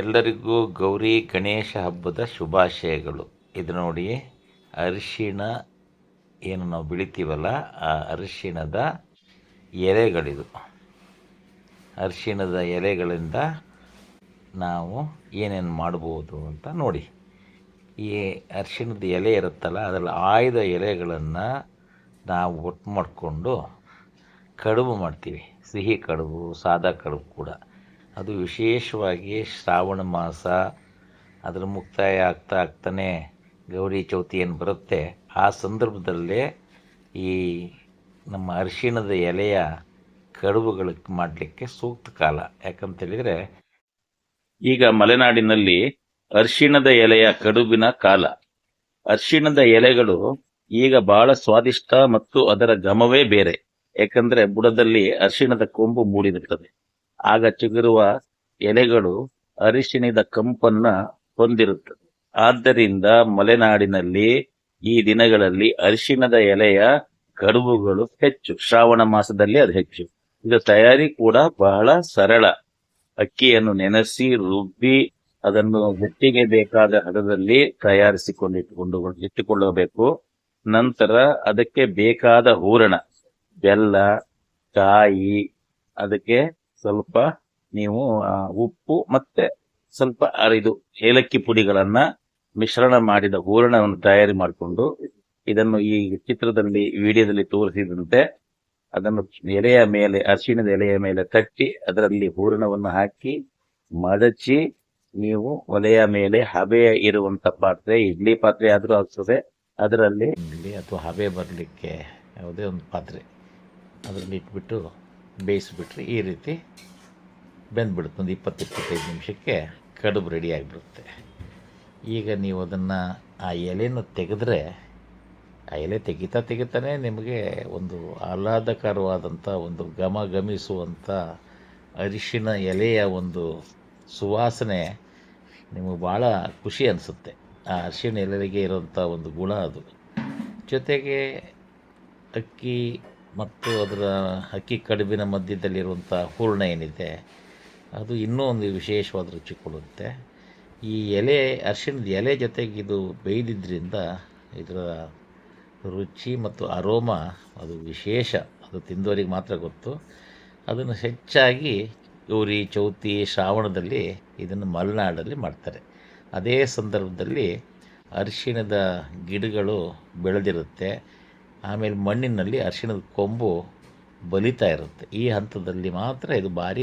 ಎಲ್ಲರಿಗೂ ಗೌರಿ ಗಣೇಶ ಹಬ್ಬದ ಶುಭಾಶಯಗಳು. ಇದು ನೋಡಿ, ಅರಿಶಿಣ ಏನು ನಾವು ಬೆಳಿತೀವಲ್ಲ, ಆ ಅರಿಶಿಣದ ಎಲೆಗಳಿದು. ಅರಿಶಿಣದ ಎಲೆಗಳಿಂದ ನಾವು ಏನೇನು ಮಾಡ್ಬೋದು ಅಂತ ನೋಡಿ. ಈ ಅರಿಶಿಣದ ಎಲೆ ಇರುತ್ತಲ್ಲ, ಅದರಲ್ಲಿ ಆಯ್ದ ಎಲೆಗಳನ್ನು ನಾವು ಒಟ್ಟು ಮಾಡಿಕೊಂಡು ಕಡುಬು ಮಾಡ್ತೀವಿ. ಸಿಹಿ ಕಡುಬು, ಸಾದಾ ಕಡುಬು ಕೂಡ. ಅದು ವಿಶೇಷವಾಗಿ ಶ್ರಾವಣ ಮಾಸ, ಅದರ ಮುಕ್ತಾಯ ಆಗ್ತಾ ಆಗ್ತಾನೆ ಗೌರಿ ಚೌತಿ ಏನು ಬರುತ್ತೆ. ಆ ಸಂದರ್ಭದಲ್ಲೇ ಈ ನಮ್ಮ ಅರಿಶಿಣದ ಎಲೆಯ ಕಡುಬುಗಳು ಮಾಡಲಿಕ್ಕೆ ಸೂಕ್ತ ಕಾಲ. ಯಾಕಂತೇಳಿದರೆ ಈಗ ಮಲೆನಾಡಿನಲ್ಲಿ ಅರಿಶಿಣದ ಎಲೆಯ ಕಡುಬಿನ ಕಾಲ. ಅರಿಶಿಣದ ಎಲೆಗಳು ಈಗ ಬಹಳ ಸ್ವಾದಿಷ್ಟ ಮತ್ತು ಅದರ ಘಮವೇ ಬೇರೆ. ಯಾಕಂದ್ರೆ ಬುಡದಲ್ಲಿ ಅರಿಶಿಣದ ಕೊಂಬು ಮೂಡಿರುತ್ತದೆ. ಆಗ ಚಿಗುರುವ ಎಲೆಗಳು ಅರಿಶಿಣದ ಕಂಪನ್ನ ಹೊಂದಿರುತ್ತದೆ ಆದ್ದರಿಂದ ಮಲೆನಾಡಿನಲ್ಲಿ ಈ ದಿನಗಳಲ್ಲಿ ಅರಿಶಿಣದ ಎಲೆಯ ಕಡುಬುಗಳು ಹೆಚ್ಚು. ಶ್ರಾವಣ ಮಾಸದಲ್ಲಿ ಅದು ಹೆಚ್ಚು. ಇದು ತಯಾರಿ ಕೂಡ ಬಹಳ ಸರಳ. ಅಕ್ಕಿಯನ್ನು ನೆನೆಸಿ, ರುಬ್ಬಿ, ಅದನ್ನು ಹೆಚ್ಚಿಗೆ ಬೇಕಾದ ಹದದಲ್ಲಿ ತಯಾರಿಸಿಕೊಂಡಿಟ್ಟುಕೊಂಡು, ಇಟ್ಟುಕೊಳ್ಳಬೇಕು. ನಂತರ ಅದಕ್ಕೆ ಬೇಕಾದ ಹೂರಣ, ಬೆಲ್ಲ, ಕಾಯಿ, ಅದಕ್ಕೆ ಸ್ವಲ್ಪ ನೀವು ಉಪ್ಪು ಮತ್ತೆ ಸ್ವಲ್ಪ ಅರಿದು ಏಲಕ್ಕಿ ಪುಡಿಗಳನ್ನ ಮಿಶ್ರಣ ಮಾಡಿದ ಹೂರಣವನ್ನು ತಯಾರಿ ಮಾಡಿಕೊಂಡು ಇದನ್ನು ಈ ಚಿತ್ರದಲ್ಲಿ ವಿಡಿಯೋದಲ್ಲಿ ತೋರಿಸಿದಂತೆ ಅದನ್ನು ಎಲೆಯ ಮೇಲೆ, ಅರಿಶಿಣದ ಎಲೆಯ ಮೇಲೆ ತಟ್ಟಿ ಅದರಲ್ಲಿ ಹೂರಣವನ್ನು ಹಾಕಿ ಮಡಚಿ ನೀವು ಒಲೆಯ ಮೇಲೆ ಹಬೆ ಇರುವಂತ ಪಾತ್ರೆ, ಇಡ್ಲಿ ಪಾತ್ರೆ ಆದರೂ ಆಗ್ತದೆ. ಅದರಲ್ಲಿ ಇಡ್ಲಿ ಅಥವಾ ಹಬೆ ಬರಲಿಕ್ಕೆ ಯಾವುದೇ ಒಂದು ಪಾತ್ರೆ ಅದರಲ್ಲಿ ಇಟ್ಬಿಟ್ಟು ಬೇಯಿಸಿಬಿಟ್ರೆ ಈ ರೀತಿ ಬೆಂದ್ಬಿಡುತ್ತೆ. ಒಂದು ಇಪ್ಪತ್ತು, ಇಪ್ಪತ್ತೈದು ನಿಮಿಷಕ್ಕೆ ಕಡುಬು ರೆಡಿ ಆಗಿಬಿಡುತ್ತೆ. ಈಗ ನೀವು ಅದನ್ನು ಆ ಎಲೆಯನ್ನು ತೆಗೆದ್ರೆ, ಆ ಎಲೆ ತೆಗಿತಾ ತೆಗಿತಾನೆ ನಿಮಗೆ ಒಂದು ಆಹ್ಲಾದಕರವಾದಂಥ, ಒಂದು ಗಮ ಘಮಿಸುವಂಥ ಅರಿಶಿನ ಎಲೆಯ ಒಂದು ಸುವಾಸನೆ ನಿಮಗೆ ಭಾಳ ಖುಷಿ ಅನಿಸುತ್ತೆ. ಆ ಅರಿಶಿನ ಎಲೆಗೆ ಇರೋಂಥ ಒಂದು ಗುಣ ಅದು. ಜೊತೆಗೆ ಅಕ್ಕಿ ಮತ್ತು ಅದರ ಅಕ್ಕಿ ಕಡುಬಿನ ಮಧ್ಯದಲ್ಲಿರುವಂಥ ಹೂರ್ಣ ಏನಿದೆ, ಅದು ಇನ್ನೂ ಒಂದು ವಿಶೇಷವಾದ ರುಚಿ ಕೊಡುತ್ತೆ. ಈ ಎಲೆ, ಅರಿಶಿಣದ ಎಲೆ ಜೊತೆಗೆ ಇದು ಬೇಯ್ದಿದ್ದರಿಂದ ಇದರ ರುಚಿ ಮತ್ತು ಅರೋಮ ಅದು ವಿಶೇಷ. ಅದು ತಿಂದವರಿಗೆ ಮಾತ್ರ ಗೊತ್ತು. ಅದನ್ನು ಹೆಚ್ಚಾಗಿ ಗೌರಿ, ಚೌತಿ, ಶ್ರಾವಣದಲ್ಲಿ ಇದನ್ನು ಮಲೆನಾಡಲ್ಲಿ ಮಾಡ್ತಾರೆ. ಅದೇ ಸಂದರ್ಭದಲ್ಲಿ ಅರಿಶಿಣದ ಗಿಡಗಳು ಬೆಳೆದಿರುತ್ತೆ. ಆಮೇಲೆ ಮಣ್ಣಿನಲ್ಲಿ ಅರಿಶಿಣದ ಕೊಂಬು ಬಲಿತಾ ಇರುತ್ತೆ. ಈ ಹಂತದಲ್ಲಿ ಮಾತ್ರ ಇದು ಭಾರಿ